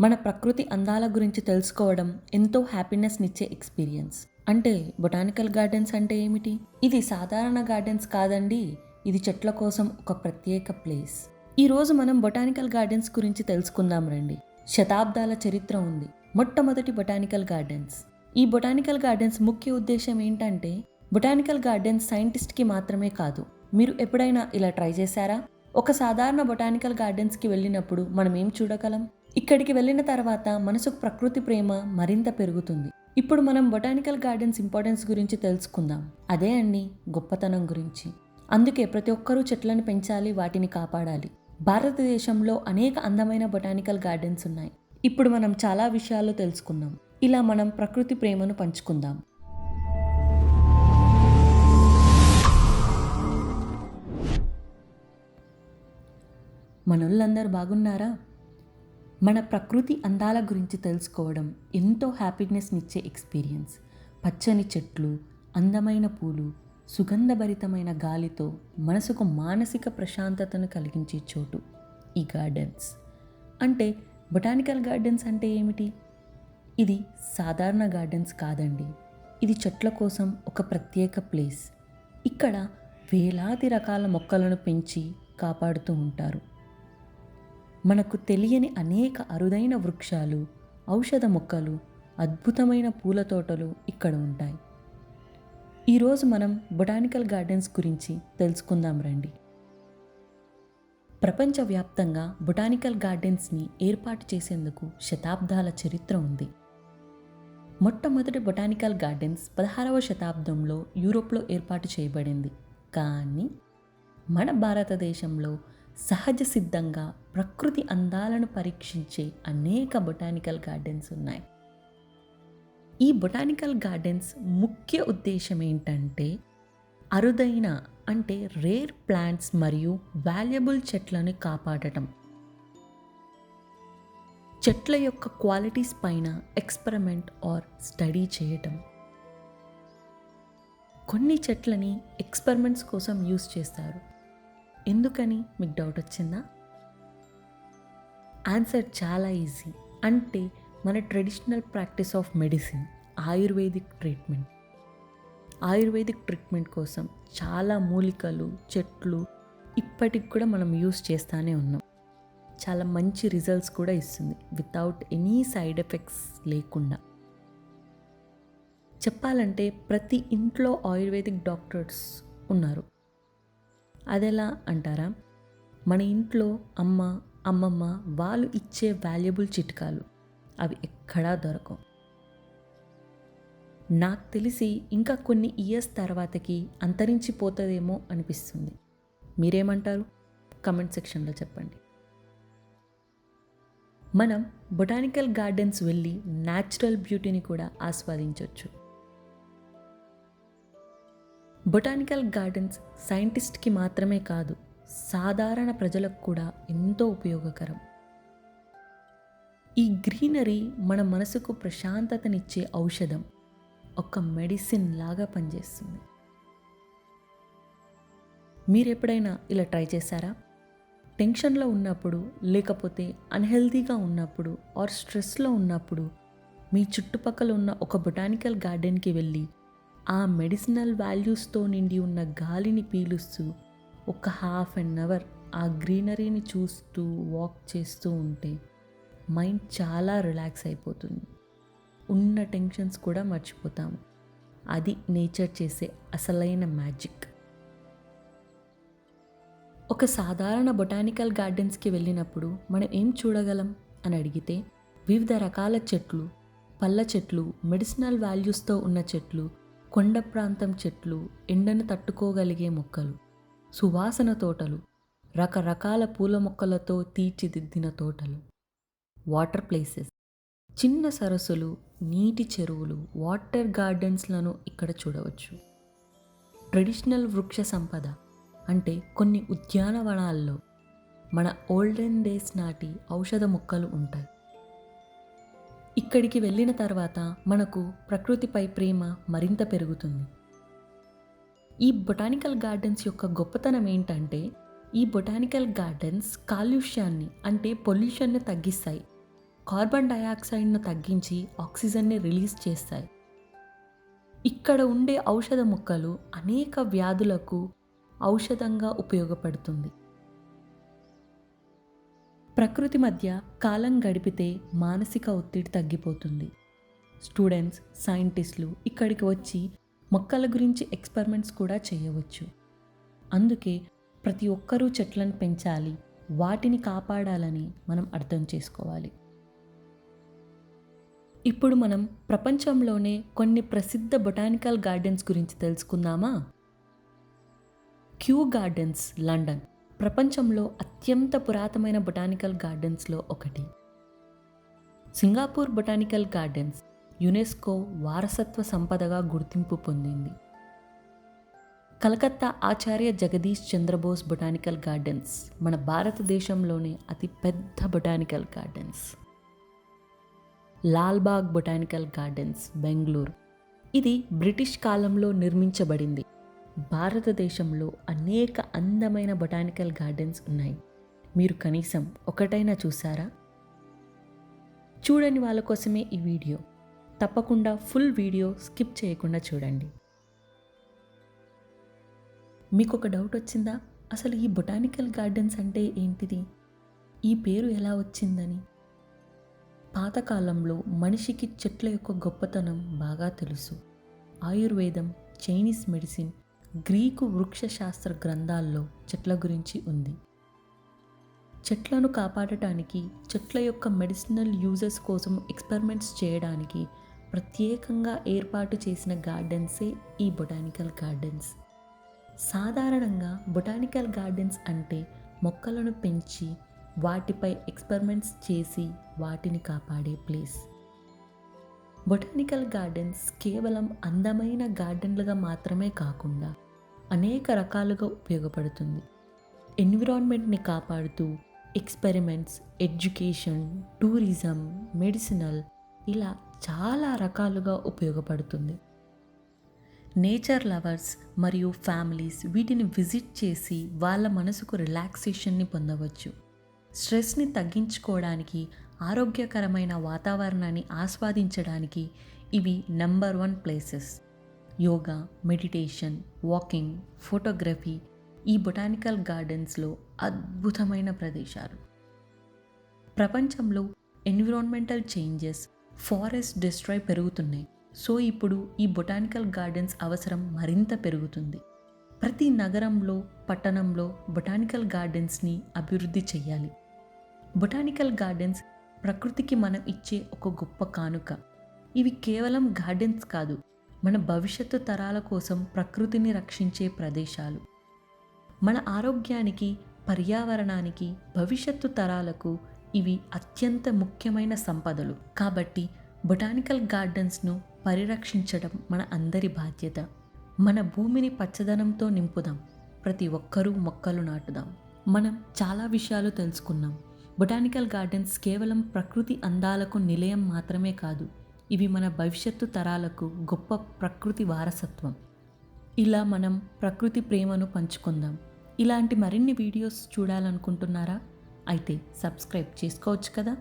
మన ప్రకృతి అందాల గురించి తెలుసుకోవడం ఎంతో హ్యాపీనెస్నిచ్చే ఎక్స్పీరియన్స్ అంటే బొటానికల్ గార్డెన్స్ అంటే ఏమిటి? ఇది సాధారణ గార్డెన్స్ కాదండి ఇది చెట్ల కోసం ఒక ప్రత్యేక ప్లేస్ ఈరోజు మనం బొటానికల్ గార్డెన్స్ గురించి తెలుసుకుందాం రండి. శతాబ్దాల చరిత్ర ఉంది మొట్టమొదటి బొటానికల్ గార్డెన్స్ ఈ బొటానికల్ గార్డెన్స్ ముఖ్య ఉద్దేశం ఏంటంటే బొటానికల్ గార్డెన్స్ సైంటిస్ట్కి మాత్రమే కాదు మీరు ఎప్పుడైనా ఇలా ట్రై చేశారా? ఒక సాధారణ బొటానికల్ గార్డెన్స్కి వెళ్ళినప్పుడు మనం ఏం చూడగలం? ఇక్కడికి వెళ్ళిన తర్వాత మనసుకు ప్రకృతి ప్రేమ మరింత పెరుగుతుంది. ఇప్పుడు మనం బొటానికల్ గార్డెన్స్ ఇంపార్టెన్స్ గురించి తెలుసుకుందాం. అదే అండి గొప్పతనం గురించి. అందుకే ప్రతి ఒక్కరూ చెట్లను పెంచాలి వాటిని కాపాడాలి. భారతదేశంలో అనేక అందమైన బొటానికల్ గార్డెన్స్ ఉన్నాయి. ఇప్పుడు మనం చాలా విషయాలు తెలుసుకుందాం. ఇలా మనం ప్రకృతి ప్రేమను పంచుకుందాం. మనోళ్ళందరూ బాగున్నారా? మన ప్రకృతి అందాల గురించి తెలుసుకోవడం ఎంతో హ్యాపీనెస్నిచ్చే ఎక్స్పీరియన్స్. పచ్చని చెట్లు అందమైన పూలు సుగంధభరితమైన గాలితో మనసుకు మానసిక ప్రశాంతతను కలిగించే చోటు ఈ గార్డెన్స్. అంటే బొటానికల్ గార్డెన్స్ అంటే ఏమిటి? ఇది సాధారణ గార్డెన్స్ కాదండి. ఇది చెట్ల కోసం ఒక ప్రత్యేక ప్లేస్. ఇక్కడ వేలాది రకాల మొక్కలను పెంచి కాపాడుతూ ఉంటారు. మనకు తెలియని అనేక అరుదైన వృక్షాలు ఔషధ మొక్కలు అద్భుతమైన పూల తోటలు ఇక్కడ ఉంటాయి. ఈరోజు మనం బొటానికల్ గార్డెన్స్ గురించి తెలుసుకుందాం రండి. ప్రపంచవ్యాప్తంగా బొటానికల్ గార్డెన్స్ని ఏర్పాటు చేసేందుకు శతాబ్దాల చరిత్ర ఉంది. మొట్టమొదటి బొటానికల్ గార్డెన్స్ పదహారవ శతాబ్దంలో యూరోప్లో ఏర్పాటు చేయబడింది. కానీ మన భారతదేశంలో సహజ సిద్ధంగా ప్రకృతి అందాలను పరీక్షించే అనేక బొటానికల్ గార్డెన్స్ ఉన్నాయి. ఈ బొటానికల్ గార్డెన్స్ ముఖ్య ఉద్దేశం ఏంటంటే అరుదైన అంటే రేర్ ప్లాంట్స్ మరియు వాల్యబుల్ చెట్లను కాపాడటం. చెట్ల యొక్క క్వాలిటీస్ పైన ఎక్స్పెరిమెంట్ ఆర్ స్టడీ చేయటం. కొన్ని చెట్లని ఎక్స్పెరిమెంట్స్ కోసం యూస్ చేస్తారు. ఎందుకని మీకు డౌట్ వచ్చిందా? ఆన్సర్ చాలా ఈజీ అంటే మన traditional practice of medicine Ayurvedic treatment Ayurvedic treatment కోసం చాలా మూలికలు చెట్లు ఇప్పటికి కూడా మనం యూస్ చేస్తూనే ఉన్నాం. చాలా మంచి రిజల్ట్స్ కూడా ఇస్తుంది వితౌట్ ఎనీ సైడ్ ఎఫెక్ట్స్ లేకుండా. చెప్పాలంటే ప్రతి ఇంట్లో ఆయుర్వేదిక్ డాక్టర్స్ ఉన్నారు. అదెలా అంటారా? మన ఇంట్లో అమ్మ అమ్మమ్మ వాళ్ళు ఇచ్చే వాల్యుబుల్ చిట్కాలు. అవి ఎక్కడా దొరకవు. నాకు తెలిసి ఇంకా కొన్ని ఇయర్స్ తర్వాతకి అంతరించిపోతుందేమో అనిపిస్తుంది. మీరేమంటారు? కమెంట్ సెక్షన్లో చెప్పండి. మనం బొటానికల్ గార్డెన్స్ వెళ్ళి న్యాచురల్ బ్యూటీని కూడా ఆస్వాదించవచ్చు బొటానికల్ గార్డెన్స్ సైంటిస్ట్కి మాత్రమే కాదు సాధారణ ప్రజలకు కూడా ఎంతో ఉపయోగకరం. ఈ గ్రీనరీ మన మనసుకు ప్రశాంతతనిచ్చే ఔషధం. ఒక మెడిసిన్ లాగా పనిచేస్తుంది. మీరు ఎప్పుడైనా ఇలా ట్రై చేశారా? టెన్షన్లో ఉన్నప్పుడు లేకపోతే అన్హెల్తీగా ఉన్నప్పుడు ఆర్ స్ట్రెస్లో ఉన్నప్పుడు మీ చుట్టుపక్కల ఉన్న ఒక బొటానికల్ గార్డెన్కి వెళ్ళి ఆ మెడిసినల్ వాల్యూస్తో నిండి ఉన్న గాలిని పీలుస్తూ ఒక హాఫ్ అన్ అవర్ ఆ గ్రీనరీని చూస్తూ వాక్ చేస్తూ ఉంటే మైండ్ చాలా రిలాక్స్ అయిపోతుంది. ఉన్న టెన్షన్స్ కూడా మర్చిపోతాము. అది నేచర్ చేసే అసలైన మ్యాజిక్. ఒక సాధారణ బొటానికల్ గార్డెన్స్కి వెళ్ళినప్పుడు మనం ఏం చూడగలం? అని అడిగితే వివిధ రకాల చెట్లు పళ్ళ చెట్లు మెడిసినల్ వాల్యూస్తో ఉన్న చెట్లు కొండ ప్రాంతం చెట్లు ఎండను తట్టుకోగలిగే మొక్కలు సువాసన తోటలు రకరకాల పూల మొక్కలతో తీర్చిదిద్దిన తోటలు. వాటర్ ప్లేసెస్ చిన్న సరస్సులు నీటి చెరువులు వాటర్ గార్డెన్స్లను ఇక్కడ చూడవచ్చు. ట్రెడిషనల్ వృక్ష సంపద అంటే కొన్ని ఉద్యానవనాల్లో మన ఓల్డెన్ డేస్ నాటి ఔషధ మొక్కలు ఉంటాయి. ఇక్కడికి వెళ్ళిన తర్వాత మనకు ప్రకృతిపై ప్రేమ మరింత పెరుగుతుంది. ఈ బొటానికల్ గార్డెన్స్ యొక్క గొప్పతనం ఏంటంటే ఈ బొటానికల్ గార్డెన్స్ కాలుష్యాన్ని అంటే పొల్యూషన్ని తగ్గిస్తాయి. కార్బన్ డయాక్సైడ్ను తగ్గించి ఆక్సిజన్ని రిలీజ్ చేస్తాయి. ఇక్కడ ఉండే ఔషధ మొక్కలు అనేక వ్యాధులకు ఔషధంగా ఉపయోగపడుతుంది. ప్రకృతి మధ్య కాలం గడిపితే మానసిక ఒత్తిడి తగ్గిపోతుంది. స్టూడెంట్స్ సైంటిస్టులు ఇక్కడికి వచ్చి మొక్కల గురించి ఎక్స్పెరిమెంట్స్ కూడా చేయవచ్చు. అందుకే ప్రతి ఒక్కరూ చెట్లను పెంచాలి వాటిని కాపాడాలని మనం అర్థం చేసుకోవాలి. ఇప్పుడు మనం ప్రపంచంలోనే కొన్ని ప్రసిద్ధ బొటానికల్ గార్డెన్స్ గురించి తెలుసుకుందామా? Kew Gardens London. ప్రపంచంలో అత్యంత పురాతనమైన బొటానికల్ గార్డెన్స్లో ఒకటి. సింగాపూర్ బొటానికల్ గార్డెన్స్ యునెస్కో వారసత్వ సంపదగా గుర్తింపు పొందింది. కలకత్తా ఆచార్య జగదీష్ చంద్రబోస్ బొటానికల్ గార్డెన్స్ మన భారతదేశంలోనే అతి పెద్ద botanical gardens. Lalbagh botanical gardens Bengaluru. ఇది బ్రిటిష్ కాలంలో నిర్మించబడింది. భారతదేశంలో అనేక అందమైన బొటానికల్ గార్డెన్స్ ఉన్నాయి. మీరు కనీసం ఒకటైనా చూసారా చూడని వాళ్ళ కోసమే ఈ వీడియో. తప్పకుండా ఫుల్ వీడియో స్కిప్ చేయకుండా చూడండి. మీకు ఒక డౌట్ వచ్చిందా? అసలు ఈ బొటానికల్ గార్డెన్స్ అంటే ఏంటిది? ఈ పేరు ఎలా వచ్చిందని? పాతకాలంలో మనిషికి చెట్ల యొక్క గొప్పతనం బాగా తెలుసు. ఆయుర్వేదం చైనీస్ మెడిసిన్ గ్రీకు వృక్షశాస్త్ర గ్రంథాల్లో చెట్ల గురించి ఉంది. చెట్లను కాపాడటానికి చెట్ల యొక్క మెడిసినల్ యూజెస్ కోసం ఎక్స్పెరిమెంట్స్ చేయడానికి ప్రత్యేకంగా ఏర్పాటు చేసిన గార్డెన్సే ఈ బొటానికల్ గార్డెన్స్. సాధారణంగా బొటానికల్ గార్డెన్స్ అంటే మొక్కలను పెంచి వాటిపై ఎక్స్పెరిమెంట్స్ చేసి వాటిని కాపాడే ప్లేస్. బొటానికల్ గార్డెన్స్ కేవలం అందమైన గార్డెన్లుగా మాత్రమే కాకుండా అనేక రకాలుగా ఉపయోగపడుతుంది. ఎన్విరాన్మెంట్ని కాపాడుతూ ఎక్స్పెరిమెంట్స్ ఎడ్యుకేషన్ టూరిజం మెడిసినల్ ఇలా చాలా రకాలుగా ఉపయోగపడుతుంది. నేచర్ లవర్స్ మరియు ఫ్యామిలీస్ వీటిని విజిట్ చేసి వాళ్ళ మనసుకు రిలాక్సేషన్ని పొందవచ్చు. స్ట్రెస్ని తగ్గించుకోవడానికి ఆరోగ్యకరమైన వాతావరణాన్ని ఆస్వాదించడానికి ఇవి number one places. Yoga meditation walking photography ఈ బొటానికల్ గార్డెన్స్లో అద్భుతమైన ప్రదేశాలు. ప్రపంచంలో ఎన్విరాన్మెంటల్ చేంజెస్ ఫారెస్ట్ డిస్ట్రాయ్ పెరుగుతున్నాయి. సో ఇప్పుడు ఈ బొటానికల్ గార్డెన్స్ అవసరం మరింత పెరుగుతుంది. ప్రతి నగరంలో పట్టణంలో బొటానికల్ గార్డెన్స్ని అభివృద్ధి చేయాలి. బొటానికల్ గార్డెన్స్ ప్రకృతికి మనం ఇచ్చే ఒక గొప్ప కానుక. ఇవి కేవలం గార్డెన్స్ కాదు మన భవిష్యత్తు తరాల కోసం ప్రకృతిని రక్షించే ప్రదేశాలు. మన ఆరోగ్యానికి పర్యావరణానికి భవిష్యత్తు తరాలకు ఇవి అత్యంత ముఖ్యమైన సంపదలు. కాబట్టి బొటానికల్ గార్డెన్స్ను పరిరక్షించడం మన అందరి బాధ్యత. మన భూమిని పచ్చదనంతో నింపుదాం. ప్రతి ఒక్కరూ మొక్కలు నాటుదాం. మనం చాలా విషయాలు తెలుసుకున్నాం. బొటానికల్ గార్డెన్స్ కేవలం ప్రకృతి అందాలకు నిలయం మాత్రమే కాదు ఇవి మన భవిష్యత్తు తరాలకు గొప్ప ప్రకృతి వారసత్వం. ఇలా మనం ప్రకృతి ప్రేమను పంచుకుందాం. ఇలాంటి మరిన్ని వీడియోస్ చూడాలనుకుంటున్నారా? అయితే సబ్స్క్రైబ్ చేసుకోవచ్చు కదా?